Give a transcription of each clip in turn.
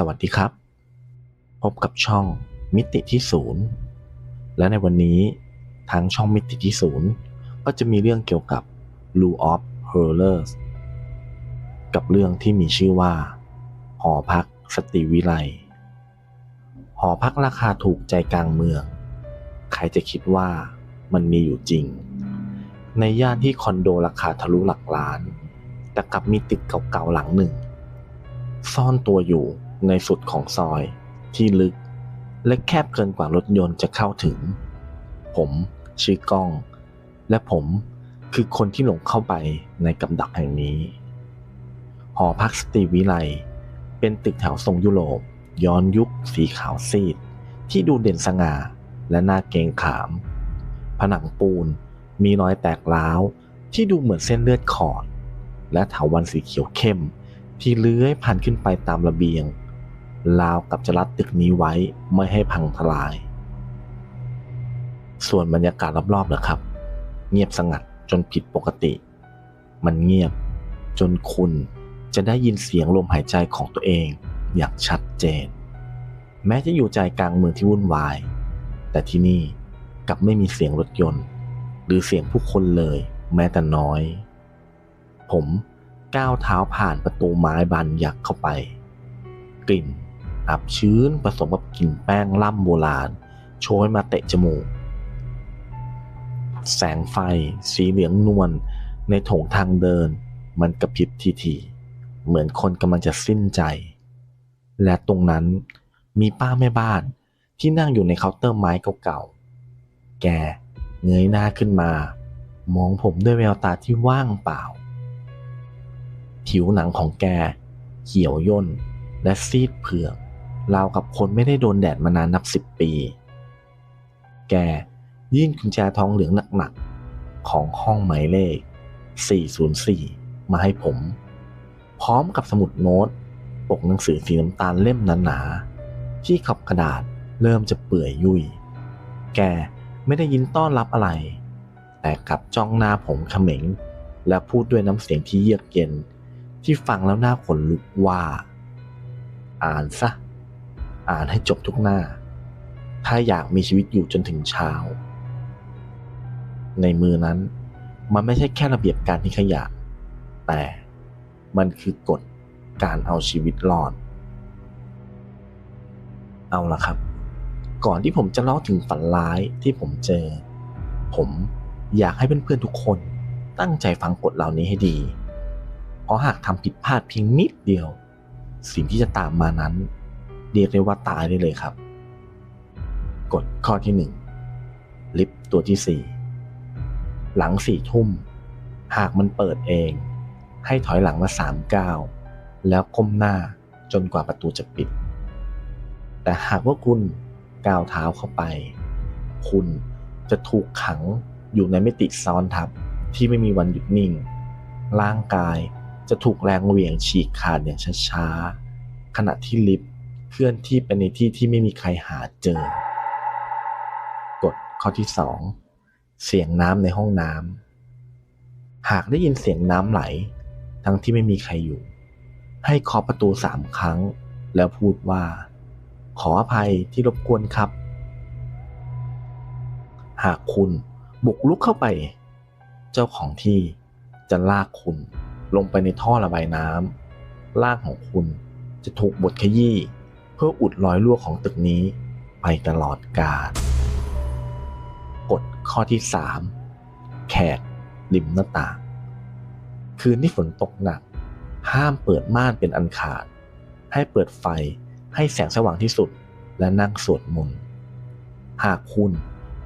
สวัสดีครับ พบกับช่องมิติที่ศูนย์และในวันนี้ทางช่องมิติที่ศูนย์ก็จะมีเรื่องเกี่ยวกับ Rule of Horrors กับเรื่องที่มีชื่อว่า หอพักสตรีวิไลหอพักราคาถูกใจกลางเมือง ใครจะคิดว่ามันมีอยู่จริง ในย่านที่คอนโดราคาทะลุหลักล้าน แต่กลับมีตึกเก่าๆหลังหนึ่งซ่อนตัวอยู่ ในสุดของซอยที่ลึก และแคบเกินกว่ารถยนต์จะเข้าถึง ผมชื่อก้อง และผมคือคนที่หลงเข้าไปในกับดักแห่งนี้ หอพักสตรีวิไลเป็นตึกแถวทรงยุโรป ย้อนยุคสีขาวซีด ที่ดูเด่นสง่าและน่าเกรงขาม ผนังปูนมีรอยแตกร้าวที่ดูเหมือนเส้นเลือดขอด และเถาวันสีเขียวเข้ม ที่เลื้อยผ่านขึ้นไปตามระเบียง ราวกับจะรัดตึกนี้ไว้ไม่ให้พังทลาย ส่วนบรรยากาศรอบๆนะครับ เงียบสงัดจนผิดปกติ มันเงียบจนคุณจะได้ยินเสียงลมหายใจของตัวเองอย่างชัดเจน แม้จะอยู่ใจกลางเมืองที่วุ่นวาย แต่ที่นี่กลับไม่มีเสียงรถยนต์ หรือเสียงผู้คนเลยแม้แต่น้อย ผมก้าวเท้าผ่านประตูไม้บานยักษ์เข้าไป กลิ่น อับชื้นผสมกับกลิ่นแป้งล่ำโบราณ โชยมาเตะจมูก แสงไฟ สีเหลืองนวลในโถงทางเดิน มันกระพริบทีๆเหมือนคนกำลังจะสิ้นใจ และตรงนั้นมีป้าแม่บ้านที่นั่งอยู่ในเคาน์เตอร์ไม้เก่าๆ แกเงยหน้าขึ้นมา มองผมด้วยแววตาที่ว่างเปล่า ผิวหนังของแกเขียวย่นและซีดเผือก ราวกับคนไม่ได้โดนแดดมานานนับสิบปี แกยื่นกุญแจทองเหลืองหนักๆ ของห้องหมายเลข 404 มาให้ผม พร้อมกับสมุดโน้ต ปกหนังสือสีน้ำตาลเล่มหนาๆ ที่ขอบกระดาษเริ่มจะเปื่อยยุ่ย แกไม่ได้ยินต้อนรับอะไร แต่กลับจ้องหน้าผมเขม็ง และพูดด้วยน้ำเสียงที่เยือกเย็น ที่ฟังแล้วหน้าขนลุกว่า อ่านซะ อ่านให้จบทุกหน้า ถ้าอยากมีชีวิตอยู่จนถึงเช้า ในมือนั้นมันไม่ใช่แค่ระเบียบการทิ้งขยะ แต่มันคือกฎการเอาชีวิตรอด เอาละครับ ก่อนที่ผมจะเล่าถึงฝันร้ายที่ผมเจอ ผมอยากให้เพื่อนๆทุกคนตั้งใจฟังกฎเหล่านี้ให้ดี เพราะหากทำผิดพลาดเพียงนิดเดียว สิ่งที่จะตามมานั้น เรียกได้ว่าตายได้เลยครับ กฎข้อที่หนึ่งลิฟต์ตัวที่สี่หลังสี่ทุ่ม หากมันเปิดเอง ให้ถอยหลังมาสามก้าวแล้วก้มหน้าจนกว่าประตูจะปิด แต่หากว่าคุณก้าวเท้าเข้าไป คุณจะถูกขังอยู่ในมิติซ้อนทับที่ไม่มีวันหยุดนิ่ง ร่างกายจะถูกแรงเหวี่ยงฉีกขาดอย่างช้าๆขณะที่ลิฟต์ ลื่อนที่ไปในที่ที่ไม่มีใครหาเจอ กฎข้อที่สองเสียงน้ำในห้องน้ำหากได้ยินเสียงน้ำไหล ทั้งที่ไม่มีใครอยู่ ให้เคาะประตูสามครั้ง แล้วพูดว่า ขออภัยที่รบกวนครับ หากคุณบุกลุกเข้าไป เจ้าของที่จะลากคุณลงไปในท่อระบายน้ำร่างของคุณจะถูกบดขยี้ เพื่ออุดรอยรั่วของตึกนี้ไปตลอดกาลกฎข้อที่ 3 แขกริมหน้าต่าง คืนที่ฝนตกหนัก ห้ามเปิดม่านเป็นอันขาด ให้เปิดไฟให้แสงสว่างที่สุดและนั่งสวดมนต์หากคุณ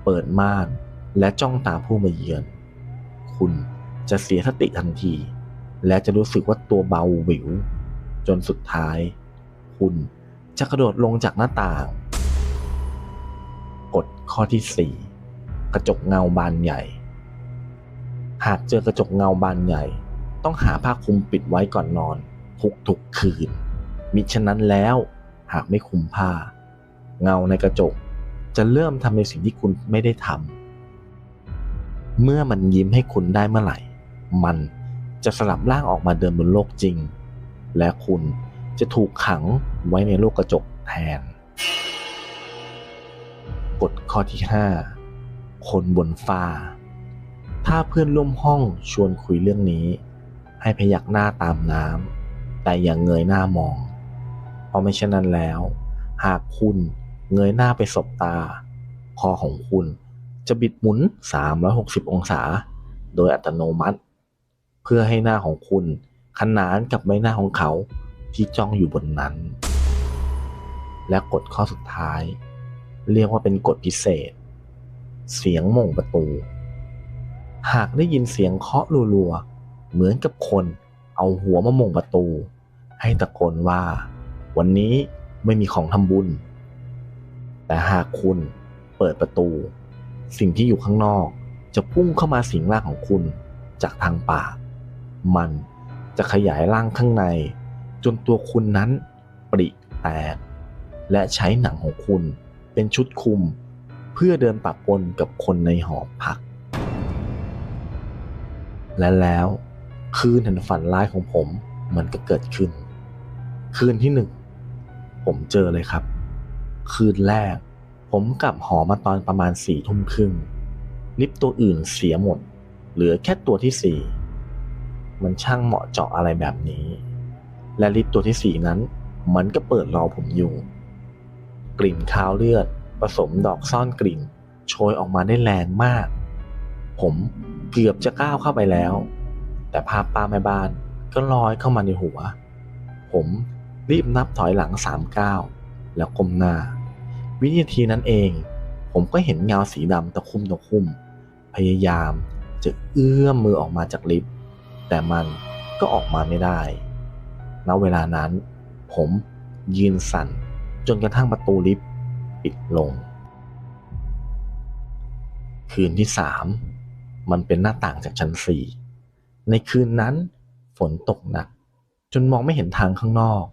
เปิดม่านและจ้องตาผู้มาเยือน คุณจะเสียสติทันที และจะรู้สึกว่าตัวเบาหวิว จนสุดท้าย คุณ จะกระโดดลงจากหน้าต่าง กฎข้อที่ 4 กระจกเงาบานใหญ่ หากเจอกระจกเงาบานใหญ่ ต้องหาผ้าคลุมปิดไว้ก่อนนอนทุกทุกคืน มิฉะนั้นแล้วหากไม่คลุมผ้า เงาในกระจกจะเริ่มทำในสิ่งที่คุณไม่ได้ทำ เมื่อมันยิ้มให้คุณได้เมื่อไหร่ มันจะสลับร่างออกมาเดินบนโลกจริง และคุณจะถูกขัง ไว้ในโลกกระจกแทน กฎข้อที่ 5 คนบนฟ้า ถ้าเพื่อนร่วมห้องชวนคุยเรื่องนี้ ให้พยักหน้าตามน้ำแต่อย่าเงยหน้ามอง เพราะไม่เช่นนั้นแล้ว หากคุณเงยหน้าไปสบตา คอของคุณจะบิดหมุน 360 องศา โดยอัตโนมัติ เพื่อให้หน้าของคุณขนานกับใบหน้าของเขาที่จ้องอยู่บนนั้น และกฎข้อสุดท้าย เรียกว่าเป็นกฎพิเศษ เสียงม่งประตู หากได้ยินเสียงเคาะรัวๆเหมือนกับคนเอาหัวมาม่งประตู ให้ตะโกนว่า วันนี้ไม่มีของทำบุญ แต่หากคุณเปิดประตู สิ่งที่อยู่ข้างนอก จะพุ่งเข้ามาสิงร่างของคุณจากทางปาก มันจะขยายร่างข้างใน จนตัวคุณนั้นปริแตก และใช้หนังของคุณเป็นชุดคุม เพื่อเดินปะปนกับคนในหอพัก และแล้วคืนแห่งฝันร้ายของผมมันก็เกิดขึ้น คืนที่หนึ่งผมเจอเลยครับ คืนแรก ผมกลับหอมาตอนประมาณสี่ทุ่มครึ่งลิฟต์ตัวอื่นเสียหมด เหลือแค่ตัวที่สี่มันช่างเหมาะเจาะอะไรแบบนี้ และลิฟต์ตัวที่สี่นั้น มันก็เปิดรอผมอยู่ กลิ่นคาวเลือด ผสมดอกซ่อนกลิ่น โชยออกมาได้แรงมาก ผมเกือบจะก้าวเข้าไปแล้ว แต่ภาพป้าแม่บ้านก็ลอยเข้ามาในหัว ผมรีบนับถอยหลังสามก้าวแล้วก้มหน้า วินาทีนั้นเอง ผมก็เห็นเงาสีดำตะคุ่มตะคุ่ม พยายามจะเอื้อมมือออกมาจากลิฟต์แต่มันก็ออกมาไม่ได้ ณ เวลานั้น ผมยืนสั่น จนกระทั่งประตูลิฟต์ปิดลง คืนที่สามมันเป็นหน้าต่างจากชั้นสี่ในคืนนั้นฝนตกหนัก จนมองไม่เห็นทางข้างนอก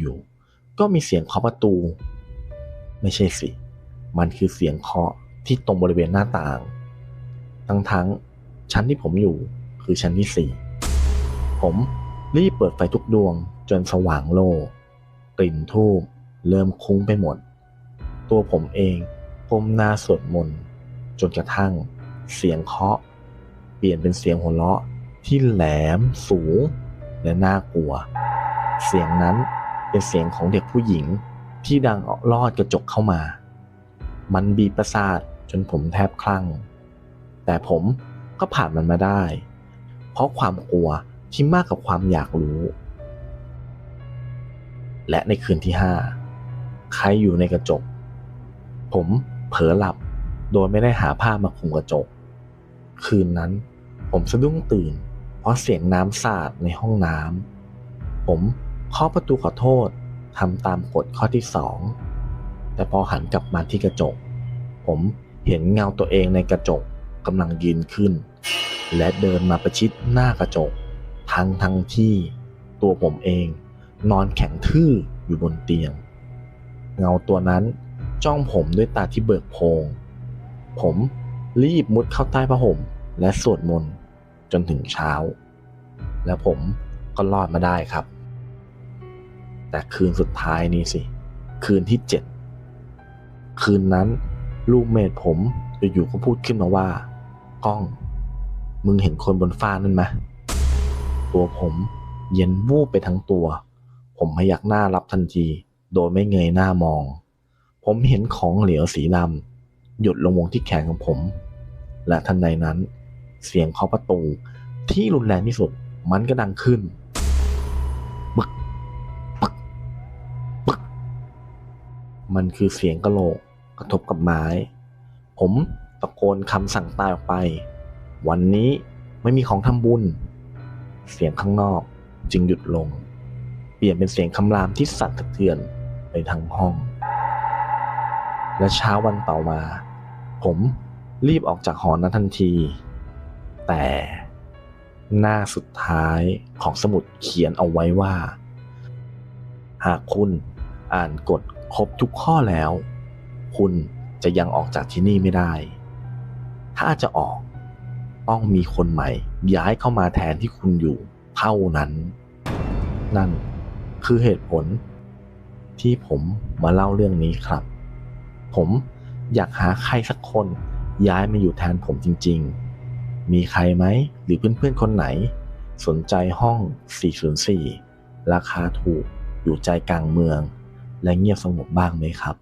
อยู่ๆก็มีเสียงเคาะประตู ไม่ใช่สิ มันคือเสียงเคาะที่ตรงบริเวณหน้าต่าง ทั้งๆชั้นที่ผมอยู่คือชั้นที่สี่ผมรีบเปิดไฟทุกดวงจนสว่างโล่กลิ่นทูบ เริ่มคุ้งไปหมด ตัวผมเองก้มหน้าสวดมนต์จนกระทั่ง เสียงเคาะ เปลี่ยนเป็นเสียงหัวเราะที่แหลมสูง และน่ากลัว เสียงนั้นเป็นเสียงของเด็กผู้หญิงที่ดังลอดกระจกเข้ามา มันบีบประสาทจนผมแทบคลั่ง แต่ผมก็ผ่านมันมาได้ เพราะความกลัวที่มากกับความอยากรู้ และในคืนที่ห้า ใครอยู่ในกระจก ผมเผลอหลับ โดยไม่ได้หาผ้ามาคลุมกระจก คืนนั้น ผมสะดุ้งตื่น เพราะเสียงน้ำสาดในห้องน้ำผมเคาะประตูขอโทษทำตามกฎข้อที่สองแต่พอหันกลับมาที่กระจก ผมเห็นเงาตัวเองในกระจกกำลังยืนขึ้น และเดินมาประชิดหน้ากระจก ทั้งทั้งที่ตัวผมเอง นอนแข็งทื่ออยู่บนเตียง เงาตัวนั้นจ้องผมด้วยตาที่เบิกโพง ผมรีบมุดเข้าใต้ผ้าห่มและสวดมนต์จนถึงเช้า และผมก็รอดมาได้ครับ แต่คืนสุดท้ายนี้สิ คืนที่เจ็ดคืนนั้นลูกเมดผมอยู่ๆก็พูดขึ้นมาว่า ก้อง มึงเห็นคนบนฟ้านั่นไหมตัวผมเย็นวูบไปทั้งตัว ผมพยักหน้ารับทันที โดยไม่เงยหน้ามอง ผมเห็นของเหลวสีดำหยดลงวงที่แขนของผม และทันใดนั้น เสียงเคาะประตูที่รุนแรงที่สุดมันก็ดังขึ้นบึกบึกบึกมันคือเสียงกระโหลกกระทบกับไม้ ผมตะโกนคำสั่งตายออกไป วันนี้ไม่มีของทำบุญ เสียงข้างนอกจึงหยุดลง เปลี่ยนเป็นเสียงคำรามที่สั่นสะเทือน ไปทั้งห้อง และเช้าวันต่อมา ผมรีบออกจากหอนั้นทันที แต่หน้าสุดท้ายของสมุดเขียนเอาไว้ว่า หากคุณอ่านกฎครบทุกข้อแล้ว คุณจะยังออกจากที่นี่ไม่ได้ ถ้าจะออกต้องมีคนใหม่ ย้ายเข้ามาแทนที่คุณอยู่เท่านั้น นั่นคือเหตุผล ที่ผมมาเล่าเรื่องนี้ครับ ผมอยากหาใครสักคนย้ายมาอยู่แทนผมจริง ๆ มีใครไหมหรือเพื่อนๆคนไหน สนใจห้อง 404 ราคาถูกอยู่ใจกลางเมือง และเงียบสงบบ้างไหมครับ